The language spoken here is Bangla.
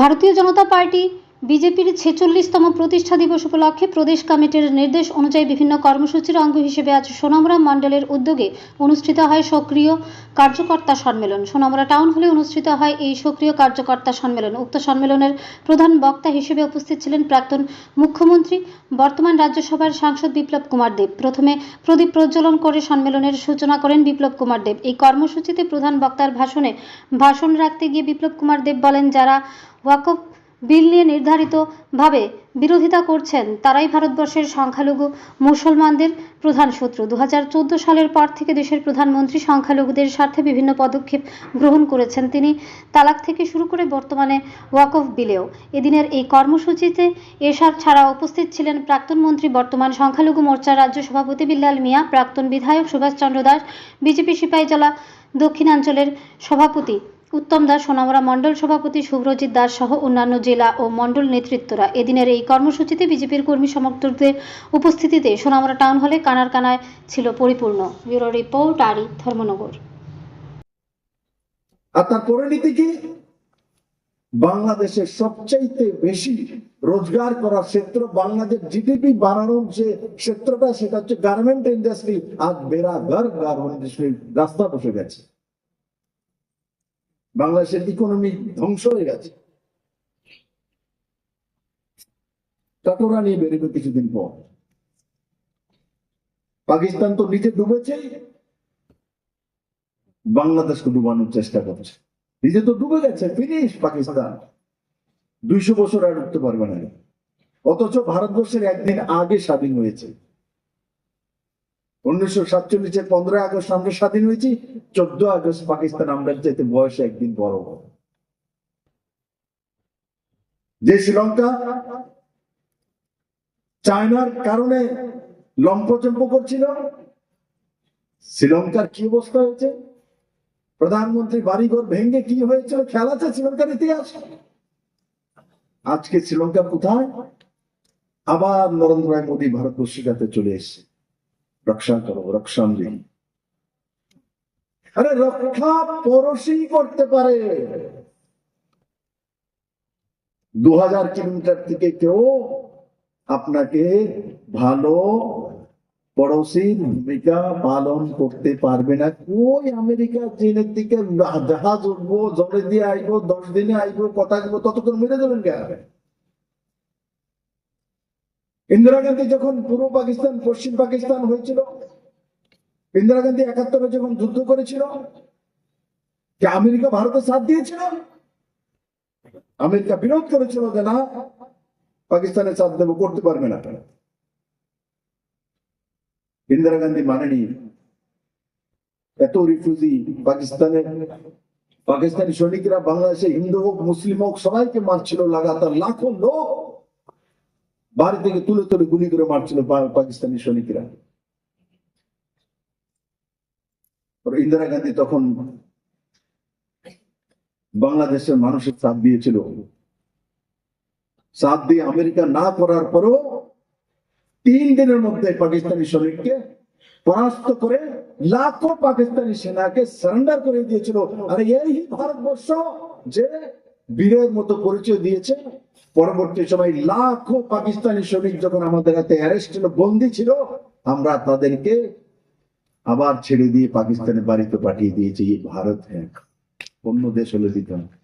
भारतीय जनता पार्टी বিজেপির ছেচল্লিশতম প্রতিষ্ঠা দিবস উপলক্ষে প্রদেশ কমিটির নির্দেশ অনুযায়ী বিভিন্ন কর্মসূচির অঙ্গ হিসেবে আজ সোনামুড়া মণ্ডলের উদ্যোগে অনুষ্ঠিত হয় সক্রিয় কার্যকর্তা সম্মেলন। সোনামুড়া টাউন হলে অনুষ্ঠিত হয় এই সক্রিয় কার্যকর্তা সম্মেলন। উক্ত সম্মেলনের প্রধান বক্তা হিসেবে উপস্থিত ছিলেন প্রাক্তন মুখ্যমন্ত্রী, বর্তমান রাজ্যসভার সাংসদ বিপ্লব কুমার দেব। প্রথমে প্রদীপ প্রজ্বলন করে সম্মেলনের সূচনা করেন বিপ্লব কুমার দেব। এই কর্মসূচিতে প্রধান বক্তার ভাষণে ভাষণ রাখতে গিয়ে বিপ্লব কুমার দেব বলেন, যারা ওয়াকফ বিল নিয়ে নির্ধারিতভাবে বিরোধিতা করছেন তারাই ভারতবর্ষের সংখ্যালঘু মুসলমানদের প্রধান শত্রু। দু সালের পর থেকে দেশের প্রধানমন্ত্রী সংখ্যালঘুদের স্বার্থে বিভিন্ন পদক্ষেপ গ্রহণ করেছেন তিনি। তালাক থেকে শুরু করে বর্তমানে ওয়াকফ বিলেও। এদিনের এই কর্মসূচিতে এসব ছাড়া উপস্থিত ছিলেন প্রাক্তন মন্ত্রী বর্তমান সংখ্যালঘু মোর্চার রাজ্য সভাপতি বিল্লাল মিয়া, প্রাক্তন বিধায়ক সুভাষচন্দ্র দাস, বিজেপি সিপাহীজলা দক্ষিণাঞ্চলের সভাপতি উত্তম দাস সোনামুড়া মণ্ডল সভাপতি শুভ্রজিৎ দাস সহ অন্যান্য জেলা ও মণ্ডল নেতৃত্বরা এদিনের এই কর্মসূচিতে বিজেপির কর্মী সমর্থকদের উপস্থিতিতে সোনামুড়া টাউন হলে কানার কানায় ছিল পরিপূর্ণ। ব্যুরো রিপোর্ট, আরি, ধর্মনগর। আর তার পরিণতি কি বাংলাদেশের সবচাইতে বেশি রোজগার করার ক্ষেত্র, বাংলাদেশ জিডিপি বাড়ানোর যে ক্ষেত্রটা, সেটা হচ্ছে গার্মেন্ট ইন্ডাস্ট্রি আজ বেড়াঘর গার্মেন্ট ইন্ডাস্ট্রি রাস্তা বসে গেছে। বাংলাদেশের ইকোনমি ধ্বংস হয়ে গেছে। চটরা নিয়ে বেরোবে কিছুদিন পর। পাকিস্তান তো নিজে ডুবেছে, বাংলাদেশকে ডুবানোর চেষ্টা করছে। নিজে তো ডুবে গেছে ফিনিশ পাকিস্তান। দুইশো বছর আর উঠতে পারবে না। অথচ ভারতবর্ষের একদিন আগে স্বাধীন হয়েছে। উনিশশো সাতচল্লিশের পনেরোই আগস্ট আমরা স্বাধীন হয়েছি চোদ্দ আগস্ট পাকিস্তান আমরা চাইতে বয়সে একদিন বড় হবে। যে শ্রীলঙ্কা চায়নার কারণে লম্পচম্প করছিল, শ্রীলঙ্কার কি অবস্থা হয়েছে? প্রধানমন্ত্রী বাড়িঘর ভেঙে কি হয়েছিল খেয়াল আছে শ্রীলঙ্কার ইতিহাস? আজকে শ্রীলঙ্কা কোথায়? আবার নরেন্দ্র মোদী ভারতবর্ষিকাতে চলে এসছে। রক্ষা করো রক্ষাঞ্জি আরে রক্ষা পরশই করতে পারে। দু হাজার কিলোমিটার থেকে কেউ আপনাকে ভালো পড়োশীর ভূমিকা পালন করতে পারবে না। ওই আমেরিকা চীনের দিকে জাহাজ উঠবো, জলে দিয়ে আইবো, দশ দিনে আইবো কথা ততক্ষণ মেরে দেবেন কে? ইন্দিরা গান্ধী যখন পূর্ব পাকিস্তান, পশ্চিম পাকিস্তান হয়েছিল, ইন্দিরা গান্ধী একাত্তরে যখন যুদ্ধ করেছিল আমেরিকা ভারতের সাথ দিয়েছিল, আমেরিকা বিরোধ করেছিল যে না, পাকিস্তানের সাথ দেবো, করতে পারবে না ইন্দিরা গান্ধী মানেনি এত রিফিউজি পাকিস্তানের। পাকিস্তানি সৈনিকরা বাংলাদেশে হিন্দু হোক, মুসলিম হোক, সবাইকে মারছিল, লাগাতার লাখো লোক বাড়ি থেকে তুলে তুলে গুলি করে মারছিল পাকিস্তানি সৈনিকরা। ইন্দিরা গান্ধী তখন বাংলাদেশের মানুষের সাথ দিয়েছিল। সাথ দিয়ে আমেরিকা না করার পরও তিন দিনের মধ্যে পাকিস্তানি সৈনিককে পরাস্ত করে লাখো পাকিস্তানি সেনাকে সারেন্ডার করে দিয়েছিল। আর এই ভারতবর্ষ যে বীরের মতো পরিচয় দিয়েছে। পরবর্তী সময় লাখো পাকিস্তানি সৈনিক যখন আমাদের হাতে অ্যারেস্ট ছিল, বন্দি ছিল, আমরা তাদেরকে আবার ছেড়ে দিয়ে পাকিস্তানের বাড়িতে পাঠিয়ে দিয়েছি ভারত হ্যাঁ অন্য দেশ হলে দিত না